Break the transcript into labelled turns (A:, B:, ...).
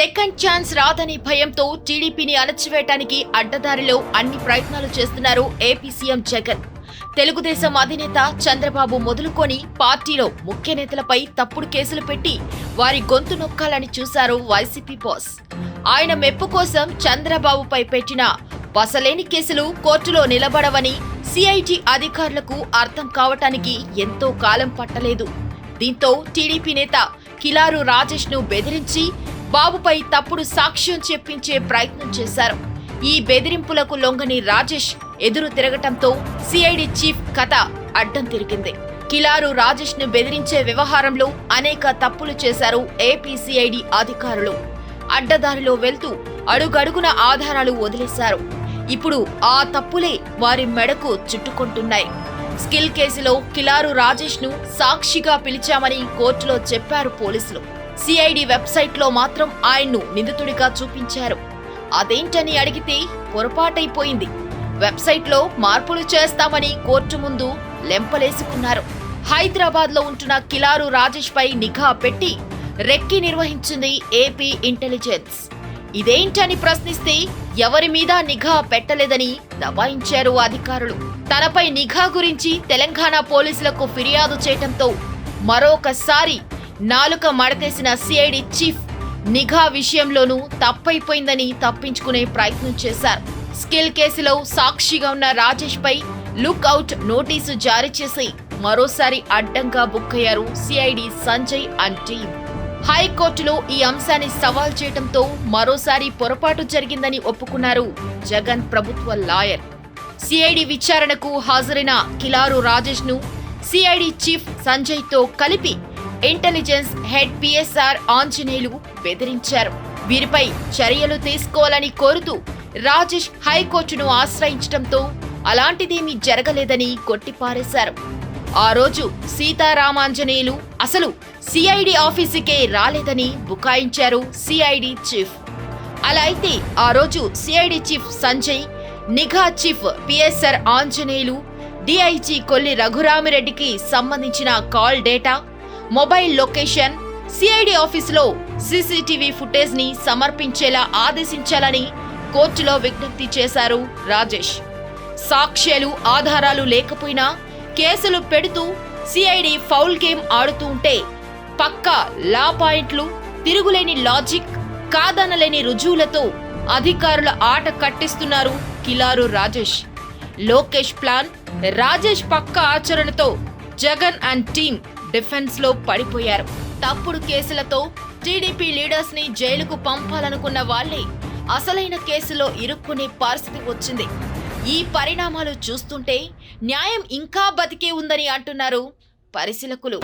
A: Second chance రాదని భయంతో టీడీపీని అణచివేయటానికి అడ్డదారిలో అన్ని ప్రయత్నాలు చేస్తున్నారు ఏపీ సీఎం జగన్. తెలుగుదేశం అధినేత చంద్రబాబు మొదలుకొని పార్టీలో ముఖ్య నేతలపై తప్పుడు కేసులు పెట్టి వారి గొంతు నొక్కాలని చూశారు వైసీపీ బాస్. ఆయన మెప్పు కోసం చంద్రబాబుపై పెట్టిన బసలేని కేసులు కోర్టులో నిలబడవని సిఐటి అధికారులకు అర్థం కావటానికి ఎంతో కాలం పట్టలేదు. దీంతో టీడీపీ నేత కిలారు రాజేష్ను బెదిరించి బాబుపై తప్పుడు సాక్ష్యం చెప్పించే ప్రయత్నం చేశారు. ఈ బెదిరింపులకు లొంగని రాజేష్ ఎదురు తిరగటంతో సిఐడి చీఫ్ కథ అడ్డం తిరిగింది. కిలారు రాజేష్ను బెదిరించే వ్యవహారంలో అనేక తప్పులు చేశారు ఏపీసీఐడి అధికారులు. అడ్డదారిలో వెళ్తూ అడుగడుగున ఆధారాలు వదిలేశారు. ఇప్పుడు ఆ తప్పులే వారి మెడకు చుట్టుకుంటున్నాయి. స్కిల్ కేసులో కిలారు రాజేష్ను సాక్షిగా పిలిచామని కోర్టులో చెప్పారు పోలీసులు. సిఐడి వెబ్సైట్లో మాత్రం ఆయన్ను నిందితుడిగా చూపించారు. అదేంటని అడిగితే పొరపాటైపోయింది. వెబ్సైట్లో మార్పులు చేస్తామని కోర్టు ముందు లెంపలేసుకున్నారు. హైదరాబాద్లో ఉంటున్న కిలారు రాజేష్ పై నిఘా పెట్టి రెక్కి నిర్వహించింది ఏపీ ఇంటెలిజెన్స్. ఇదేంటని ప్రశ్నిస్తే ఎవరి మీద నిఘా పెట్టలేదని దబాయించారు అధికారులు. తనపై నిఘా గురించి తెలంగాణ పోలీసులకు ఫిర్యాదు చేయటంతో మరొకసారి నాలుక మడతేసిన సిఐడి చీఫ్ నిఘా విషయంలోనూ తప్పైపోయిందని తప్పించుకునే ప్రయత్నం చేశారు. స్కిల్ కేసులో సాక్షిగా ఉన్న రాజేష్ పై లుక్ అవుట్ నోటీసు జారీ చేసి మరోసారి అడ్డంగా బుక్ అయ్యారు సిఐడి సంజయ్ అండ్ టీమ్. హైకోర్టులో ఈ అంశాన్ని సవాల్ చేయడంతో మరోసారి పొరపాటు జరిగిందని ఒప్పుకున్నారు జగన్ ప్రభుత్వ లాయర్. సిఐడి విచారణకు హాజరైన కిలారు రాజేష్ను సిఐడి చీఫ్ సంజయ్తో కలిపి ఇంటెలిజెన్స్ హెడ్ పిఎస్ఆర్ ఆంజనేయులు బెదిరించారు. వీరిపై చర్యలు తీసుకోవాలని కోరుతూ రాజేష్ హైకోర్టును ఆశ్రయించడంతో అలాంటిదేమీ జరగలేదని కొట్టిపారేశారు. ఆ రోజు సీతారామాంజనేయులు అసలు సిఐడి ఆఫీసుకే రాలేదని బుకాయించారు సిఐడి చీఫ్. అలా అయితే ఆ రోజు సిఐడి చీఫ్ సంజయ్ నిఘా chief PSR Anjaneyulu DIG Kolli రఘురామిరెడ్డికి సంబంధించిన call data mobile location CID ఆఫీసులో సీసీటీవీ ఫుటేజ్ని సమర్పించేలా ఆదేశించాలని కోర్టులో విజ్ఞప్తి చేశారు రాజేష్. సాక్ష్యాలు ఆధారాలు లేకపోయినా కేసులు పెడుతూ సిఐడి ఫౌల్ గేమ్ ఆడుతూ ఉంటే పక్కా లా పాయింట్లు తిరుగులేని లాజిక్ కాదనలేని రుజువులతో అధికారుల ఆట కట్టిస్తున్నారు కిలారు రాజేష్. లోకేష్ ప్లాన్ రాజేష్ పక్క ఆచరణతో జగన్ అండ్ టీమ్ డిఫెన్స్లో పడిపోయారు. తప్పుడు కేసులతో టీడీపీ లీడర్స్ని జైలుకు పంపాలనుకున్న వాళ్ళే అసలైన కేసులో ఇరుక్కునే పరిస్థితి వచ్చింది. ఈ పరిణామాలు చూస్తుంటే న్యాయం ఇంకా బతికే ఉందని అంటున్నారు పరిశీలకులు.